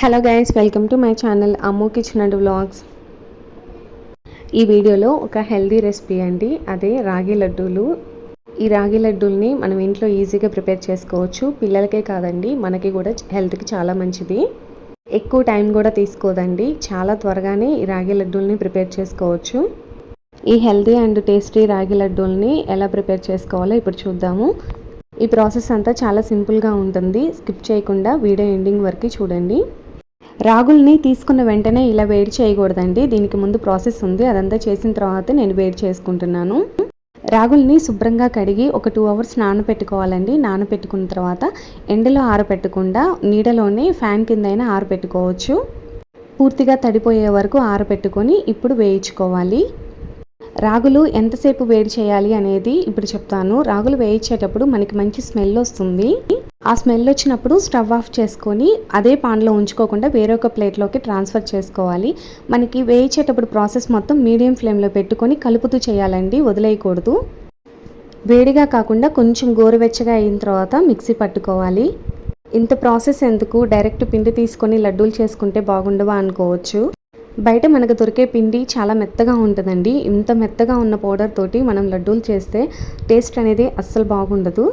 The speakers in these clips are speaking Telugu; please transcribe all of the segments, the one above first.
Hello guys welcome to my channel Ammu kitchen and vlogs ఈ వీడియోలో ఒక హెల్దీ రెసిపీ అండి. అదే రాగి లడ్డూలు. ఈ రాగి లడ్డూల్ని మనం ఇంట్లో ఈజీగా ప్రిపేర్ చేసుకోవచ్చు. పిల్లలకే కాదండి మనకి కూడా హెల్త్కి చాలా మంచిది. ఎక్కువ టైం కూడా తీసుకోదండి. చాలా త్వరగానే ఈ రాగి లడ్డూల్ని ప్రిపేర్ చేసుకోవచ్చు. ఈ హెల్దీ అండ్ టేస్టీ రాగి లడ్డూల్ని ఎలా ప్రిపేర్ చేసుకోవాలో ఇప్పుడు చూద్దాము. ఈ ప్రాసెస్ అంతా చాలా సింపుల్గా ఉంటుంది. స్కిప్ చేయకుండా వీడియో ఎండింగ్ వరకు చూడండి. రాగుల్ని తీసుకున్న వెంటనే ఇలా వేడి చేయకూడదండి. దీనికి ముందు ప్రాసెస్ ఉంది. అదంతా చేసిన తర్వాత నేను వేడి చేసుకుంటున్నాను. రాగుల్ని శుభ్రంగా కడిగి ఒక టూ అవర్స్ నానబెట్టుకోవాలండి నానబెట్టుకున్న తర్వాత ఎండలో ఆరబెట్టకుండా నీడలోనే ఫ్యాన్ కింద అయినా ఆరబెట్టుకోవచ్చు పూర్తిగా తడిపోయే వరకు ఆరబెట్టుకొని ఇప్పుడు వేయించుకోవాలి. రాగులు ఎంతసేపు వేడి చేయాలి అనేది ఇప్పుడు చెప్తాను. రాగులు వేయించేటప్పుడు మనకి మంచి స్మెల్ వస్తుంది. ఆ స్మెల్ వచ్చినప్పుడు స్టవ్ ఆఫ్ చేసుకొని అదే పాన్లో ఉంచుకోకుండా వేరొక ప్లేట్లోకి ట్రాన్స్ఫర్ చేసుకోవాలి. మనకి వేయించేటప్పుడు ప్రాసెస్ మొత్తం మీడియం ఫ్లేమ్లో పెట్టుకొని కలుపుతూ చేయాలండి వదిలేయకూడదు. వేడిగా కాకుండా కొంచెం గోరువెచ్చగా అయిన తర్వాత మిక్సీ పట్టుకోవాలి. ఇంత ప్రాసెస్ ఎందుకు? డైరెక్ట్ పిండి తీసుకొని లడ్డూలు చేసుకుంటే బాగుండవా అనుకోవచ్చు. బయట మనకు దొరికే పిండి చాలా మెత్తగా ఉంటుందండి. ఇంత మెత్తగా ఉన్న పౌడర్ తోటి మనం లడ్డూలు చేస్తే టేస్ట్ అనేది అస్సలు బాగుండదు.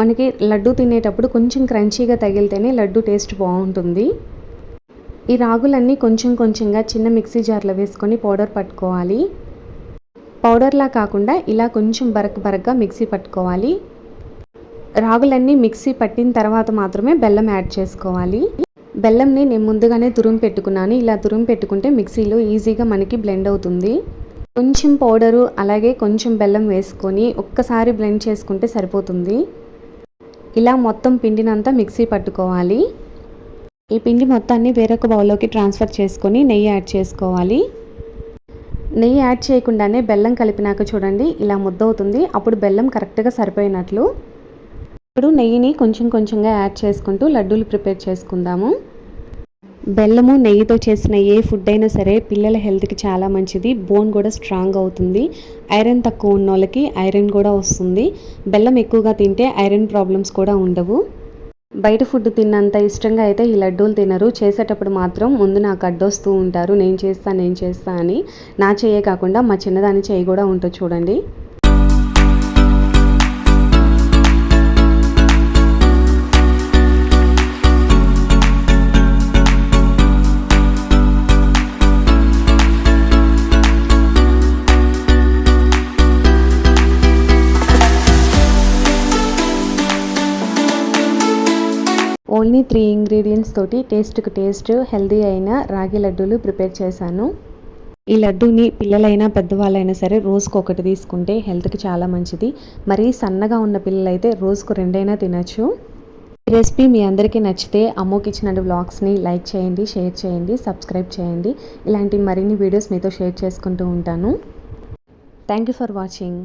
మనకి లడ్డు తినేటప్పుడు కొంచెం క్రంచీగా తగిలితేనే లడ్డు టేస్ట్ బాగుంటుంది. ఈ రాగులన్నీ కొంచెం కొంచెంగా చిన్న మిక్సీ జార్లో వేసుకొని పౌడర్ పట్టుకోవాలి. పౌడర్లా కాకుండా ఇలా కొంచెం బరక్ బరక్గా మిక్సీ పట్టుకోవాలి. రాగులన్నీ మిక్సీ పట్టిన తర్వాత మాత్రమే బెల్లం యాడ్ చేసుకోవాలి. బెల్లంని నేను ముందుగానే తురుము పెట్టుకున్నాను. ఇలా తురుము పెట్టుకుంటే మిక్సీలో ఈజీగా మనకి బ్లెండ్ అవుతుంది. కొంచెం పౌడరు అలాగే కొంచెం బెల్లం వేసుకొని ఒక్కసారి బ్లెండ్ చేసుకుంటే సరిపోతుంది. ఇలా మొత్తం పిండినంతా మిక్సీ పట్టుకోవాలి. ఈ పిండి మొత్తాన్ని వేరొక బౌల్లోకి ట్రాన్స్ఫర్ చేసుకొని నెయ్యి యాడ్ చేసుకోవాలి. నెయ్యి యాడ్ చేయకుండానే బెల్లం కలిపినాక చూడండి ఇలా ముద్ద అవుతుంది అప్పుడు బెల్లం కరెక్ట్గా సరిపోయినట్లు. ఇప్పుడు నెయ్యిని కొంచెం కొంచెంగా యాడ్ చేసుకుంటూ లడ్డూలు ప్రిపేర్ చేసుకుందాము. బెల్లము నెయ్యితో చేసిన ఏ ఫుడ్ అయినా సరే పిల్లల హెల్త్కి చాలా మంచిది. బోన్ కూడా స్ట్రాంగ్ అవుతుంది. ఐరన్ తక్కువ ఉన్న వాళ్ళకి ఐరన్ కూడా వస్తుంది. బెల్లం ఎక్కువగా తింటే ఐరన్ ప్రాబ్లమ్స్ కూడా ఉండవు. బయట ఫుడ్ తిన్నంత ఇష్టంగా అయితే ఈ లడ్డూలు తినరు. చేసేటప్పుడు మాత్రం ముందు నాకు అడ్డొస్తూ ఉంటారు. నేను చేస్తా నేను చేస్తా అని. నా చెయ్యే కాకుండా మా చిన్నదాని చెయ్యి కూడా ఉంటుంది చూడండి. ఓన్లీ త్రీ ఇంగ్రీడియంట్స్ తోటి టేస్ట్కి టేస్ట్ హెల్దీ అయిన రాగి లడ్డూలు ప్రిపేర్ చేశాను. ఈ లడ్డూని పిల్లలైనా పెద్దవాళ్ళైనా సరే రోజుకు ఒకటి తీసుకుంటే హెల్త్కి చాలా మంచిది. మరీ సన్నగా ఉన్న పిల్లలైతే రోజుకు రెండైనా తినచ్చు. ఈ రెసిపీ మీ అందరికీ నచ్చితే అమ్మోకి కిచెన్ బ్లాగ్స్ని లైక్ చేయండి షేర్ చేయండి సబ్స్క్రైబ్ చేయండి. ఇలాంటి మరిన్ని వీడియోస్ మీతో షేర్ చేసుకుంటూ ఉంటాను. Thank you for watching.